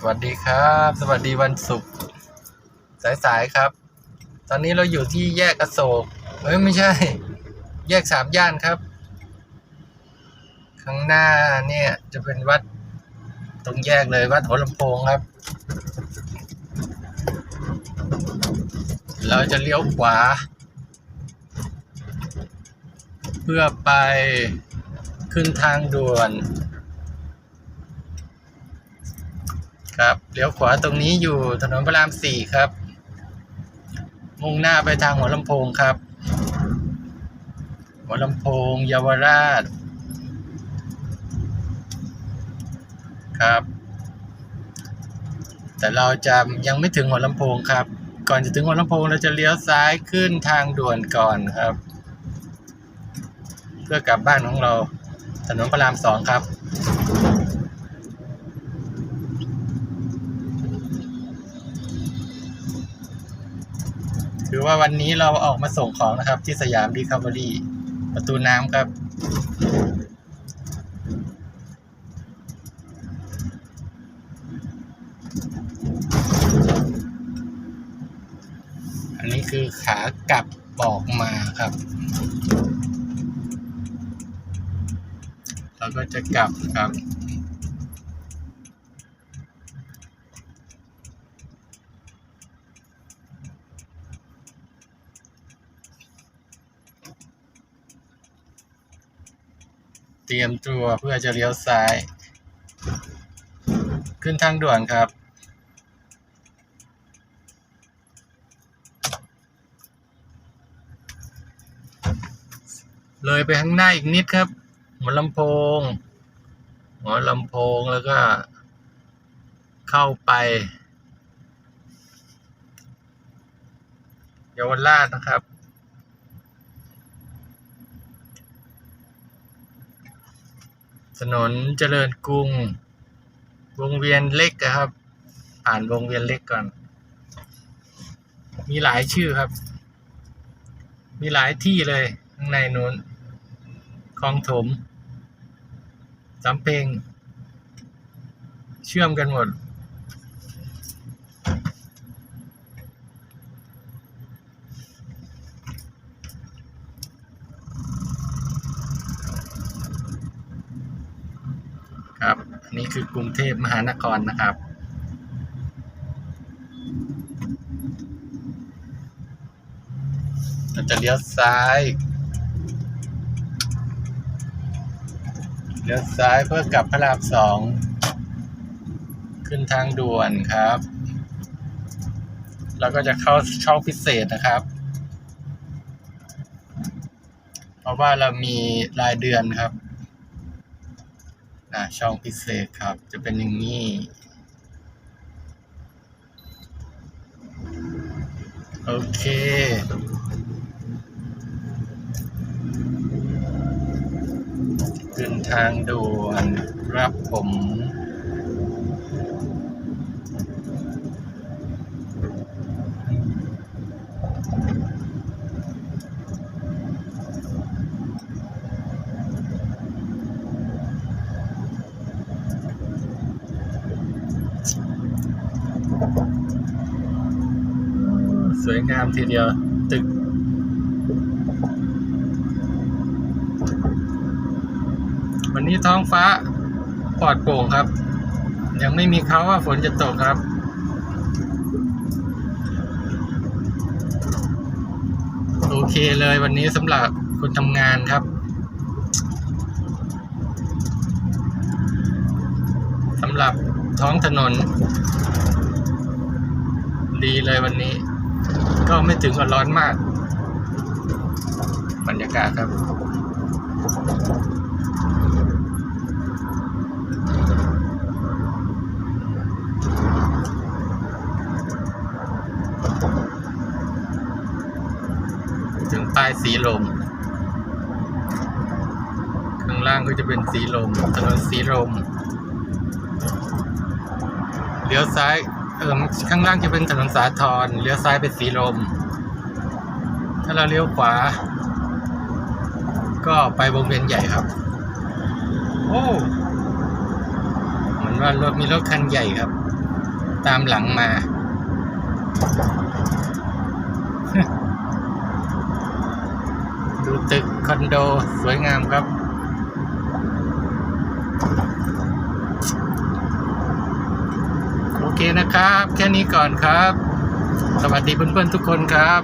สวัสดีครับ สวัสดีวันศุกร์สายๆครับ ตอนนี้เราอยู่ที่แยกอโศกเอ้ยไม่ใช่ แยกสามย่านครับ ข้างหน้าเนี่ยจะเป็นวัดตรงแยกเลยวัดหัวลำโพงครับ เราจะเลี้ยวขวา เพื่อไปขึ้นทางด่วน ครับเลี้ยวขวาตรงนี้อยู่ถนนพระรามสี่ครับ มุ่งหน้าไปทางหัวลำโพงครับ หัวลำโพงเยาวราช ครับ แต่เราจะยังไม่ถึงหัวลำโพงครับ ก่อนจะถึงหัวลำโพงเราจะเลี้ยวซ้ายขึ้นทางด่วนก่อนครับ เพื่อกลับบ้านของเราถนนพระรามสองครับ คือว่าวันนี้เราออกมาส่งของนะครับ ที่สยามดีคา v บ r y ประตูน้ำครับ อันนี้คือขากลับออกมาครับ เราก็จะกลับครับ เตรียมตัวเพื่อจะเลี้ยวซ้าย ขึ้นทางด่วนครับ เลยไปข้างหน้าอีกนิดครับหัวลำโพงหัวลำโพงแล้วก็ เข้าไปเยาวราชนะครับ ถนนเจริญกรุง วงเวียนเล็กครับ ผ่านวงเวียนเล็กก่อน มีหลายชื่อครับ มีหลายที่เลย ข้างในนู้นคลองถมสำเพ็งเชื่อมกันหมด ครับ อันนี้คือกรุงเทพมหานครนะครับ เราจะเลี้ยวซ้าย เลี้ยวซ้ายเพื่อกลับพระรามสอง ขึ้นทางด่วนครับ แล้วก็จะเข้าช่องพิเศษนะครับ เพราะว่าเรามีรายเดือนครับ อ่าช่องพิเศษครับ จะเป็นอย่างนี้ โอเค ขึ้นทางด่วนครับผม สวยงามทีเดียวตึก วันนี้ท้องฟ้าปลอดโปร่งครับ ยังไม่มีเขาว่าฝนจะตกครับ โอเคเลยวันนี้สำหรับคนทำงานครับสำหรับท้องถนน ดีเลยวันนี้ ก็ไม่ถึงกับร้อนมาก บรรยากาศครับ ถึงป้ายสีลม ข้างล่างก็จะเป็นสีลมถนนสีลมเลี้ยวซ้าย เออข้างล่างจะเป็นถนนสาทรเลี้ยวซ้ายเป็นสีลม ถ้าเราเลี้ยวขวา ก็ไปวงเวียนใหญ่ครับ โอ้เหมือนว่ารถมีรถคันใหญ่ครับ ตามหลังมา ดูตึกคอนโดสวยงามครับ โอ เคนะครับ แค่นี้ก่อนครับ สวัสดีเพื่อนๆทุกคนครับ